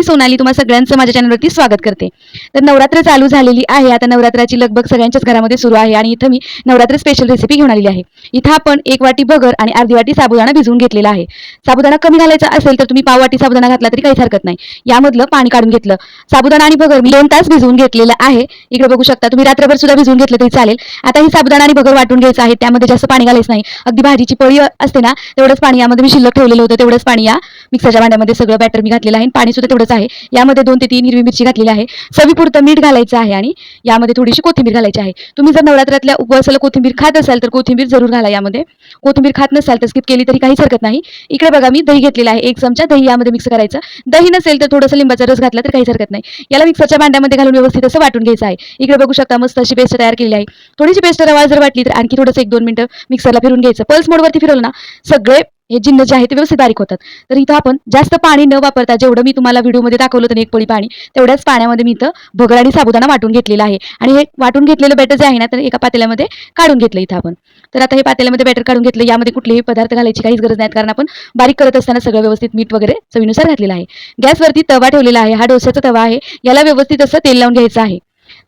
मी सोनाली तुम्हा सगळ्यांचं माझ्या चॅनलवरती स्वागत करते. तर नवरात्र चालू झालेली आहे. आता नवरात्राची लगबग सगळ्यांच्याच घरामध्ये सुरू आहे आणि इथं मी नवरात्र स्पेशल रेसिपी घेऊन आलेली आहे. इथं आपण एक वाटी भगर आणि अर्धी वाटी साबुदाणा भिजवून घेतलेला आहे. साबुदाणा कमी घालायचा असेल तर तुम्ही पाव वाटी साबुदाणा घातला तरी काहीच हरकत नाही. यामधलं पाणी काढून घेतलं. साबुदाणा आणि भगर मी दोन तास भिजवून घेतलेलं आहे. इकडे बघू शकता तुम्ही रात्रभर सुद्धा भिजवून घेतलं तरी चालेल. आता ही साबुदाणा आणि भगर वाटून घ्यायचं आहे. त्यामध्ये जास्त पाणी घालायचं नाही. अगदी भाजीची पळी असते ना तेवढंच पाणी यामध्ये मी शिल्लक ठेवलेलं होतं. तेवढंच पाणी या मिक्सरच्या भांड्यामध्ये सगळं बॅटर मी घातलेलं आहे. आणि पाणी सुद्धा तेवढंच आहे. यामध्ये दोन ते तीन हिरवी मिरची घातलेली आहे. चवीपुरतं मीठ घालायचं आहे आणि यामध्ये थोडीशी कोथिंबीर घालायची आहे. तुम्ही जर नवरात्रातल्या उपवासाला कोथिंबीर खात असाल तर कोथिंबीर जरूर घाला यामध्ये. कोथिंबीर खात नसाल तर स्किप केली तरी काहीच हरकत नाही. इकडे बघा मी दही घेतलेला आहे. एक चमचा दही यामध्ये मिक्स करायचं. दही नसेल तर थोडंसं लिंबाचा रस घातला तर काहीच हरकत नाही. याला मिक्सरच्या भांड्यामध्ये घालून व्यवस्थित असं वाटून घ्यायचं आहे. इकडे बघू शकता मस्त अशी पेस्ट तयार केलेली आहे. थोडीशी पेस्ट रवा जर वाटली तर आणखी थोडंसं एक दोन मिनिटं मिक्सरला फिरून घ्यायचं. पल्स मोडवरती फिरवलं ना सगळे हे जिन्न जे आहे ते व्यवस्थित बारीक होतात. तर इथं आपण जास्त पाणी न वापरता जेवढं मी तुम्हाला व्हिडिओमध्ये दाखवलं होतं एक पोळी पाणी तेवढ्याच पाण्यामध्ये मी इथं भगर आणि साबुदाणा वाटून घेतलेला आहे. आणि हे वाटून घेतलेलं बॅटर जे आहे ना तर एका पातेल्यामध्ये काढून घेतलं इथं आपण. तर आता हे पातेल्यामध्ये बॅटर काढून घेतलं यामध्ये कुठलेही पदार्थ घालायची काहीच गरज नाही कारण आपण बारीक करत असताना सगळं व्यवस्थित मीठ वगैरे चवीनुसार घातलेलं आहे. गॅसवरती तवा ठेवलेला आहे हा डोस्याचा तवा आहे याला व्यवस्थित असं तेल लावून घ्यायचं आहे.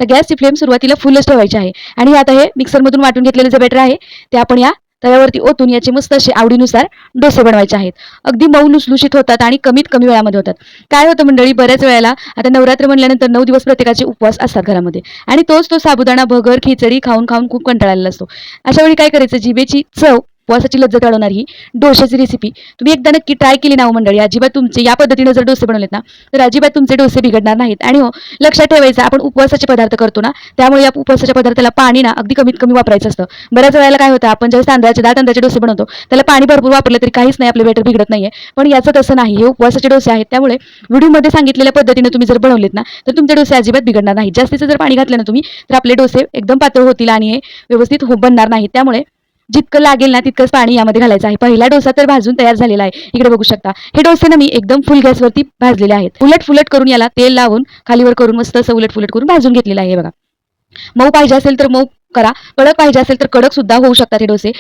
तर गॅसची फ्लेम सुरुवातीला फुलच ठेवायची आहे. आणि आता हे मिक्सरमधून वाटून घेतलेलं जे बॅटर आहे ते आपण या तव्यावरती ओतून याचे मस्त असे आवडीनुसार डोसे बनवायचे आहेत. अगदी मऊ लुसलुशीत होतात आणि कमीत कमी वेळामध्ये होतात. काय होतं मंडळी बऱ्याच वेळेला आता नवरात्र म्हणल्यानंतर नऊ दिवस प्रत्येकाचे उपवास असतात घरामध्ये. आणि तोच तो साबुदाणा भगर खिचडी खाऊन खाऊन खूप कंटाळलेला असतो. अशा वेळी काय करायचं? जिभेची चव उपवासाची लज्जत वाढवणारी ही डोशाची रेसिपी तुम्ही एकदा नक्की ट्राय केली ना हो मंडळी अजिबात तुमचे या पद्धतीने जर डोसे बनवलेत ना तर अजिबात तुमचे डोसे बिघडणार नाहीत. आणि हो लक्षात ठेवायचं आपण उपवासाचे पदार्थ करतो ना त्यामुळे या उपवासाच्या पदार्थाला पाणी ना अगदी कमीत कमी वापरायचं असतं. बऱ्याच वेळेला काय होतं आपण ज्यावेळेस तांदळाचे दहा तांदळाचे डोसे बनवतो त्याला पाणी भरपूर वापरलं तरी काहीच नाही आपलं बेटर बिघडत नाहीये. पण याचं तसं नाही हे उपवासाचे डोसे आहेत त्यामुळे व्हिडिओमध्ये सांगितलेल्या पद्धतीने तुम्ही जर बनवलेत ना तर तुमचे डोसे अजिबात बिघडणार नाही जास्तीचं जर पाणी घातलं ना तुम्ही तर आपले डोसे एकदम पातळ होतील आणि हे व्यवस्थित हो बनणार नाहीत. त्यामुळे जितकं लागेल ना तितकंच पाणी यामध्ये घालायचं आहे. पहिला डोसा तर भाजून तयार झालेला आहे. इकडे बघू शकता. हे डोसे ना मी एकदम फुल गॅसवरती भाजलेले आहेत. उलट फुलट करून याला तेल लावून खालीवर करून मस्त असं उलट फुलट करून भाजून घेतलेलं आहे बघा. मऊ पाहिजे असेल तर मऊ करा. कडक पाहिजे असेल तर कडक सुद्धा होऊ शकतात हे डोसे.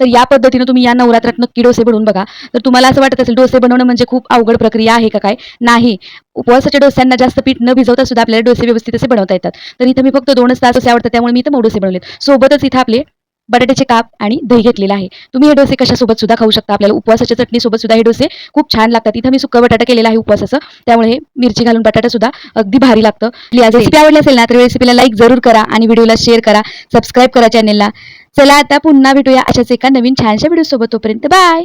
तर या पद्धतीने तुम्ही या नवरात्रात नक्की डोसे बनवून बघा. तर तुम्हाला असं वाटत असेल डोसे बनवणं म्हणजे खूप अवघड प्रक्रिया आहे का काय? नाही. उपवासाच्या डोस्यांना जास्त पीठ न भिजवता सुद्धा आपल्याला डोसे व्यवस्थित असे बनवता येतात. तर इथं मी फक्त दोनच तास असे आवडतात त्यामुळे मी इथं मऊ डोसे बनवलेत. सोबतच इथं आपले बटाट्याचे काप आणि दही घेतलेलं आहे. तुम्ही हे डोसे कशासोबत सुद्धा खाऊ शकता. आपल्याला उपवासाच्या चटणीसोबत सुद्धा हे डोसे खूप छान लागतात. इथं मी सुक्का बटाटा केलेला आहे उपवासाचं. त्यामुळे मिरची घालून बटाटा सुद्धा अगदी भारी लागतं. रेसिपी आवडली असेल ना तर रेसिपीला लाईक जरूर करा आणि व्हिडिओला शेअर करा. सबस्क्राईब करा चॅनेलला चला आता पुन्हा भेटूया अशाच एका नवीन छानशा व्हिडिओ सोबत. तोपर्यंत बाय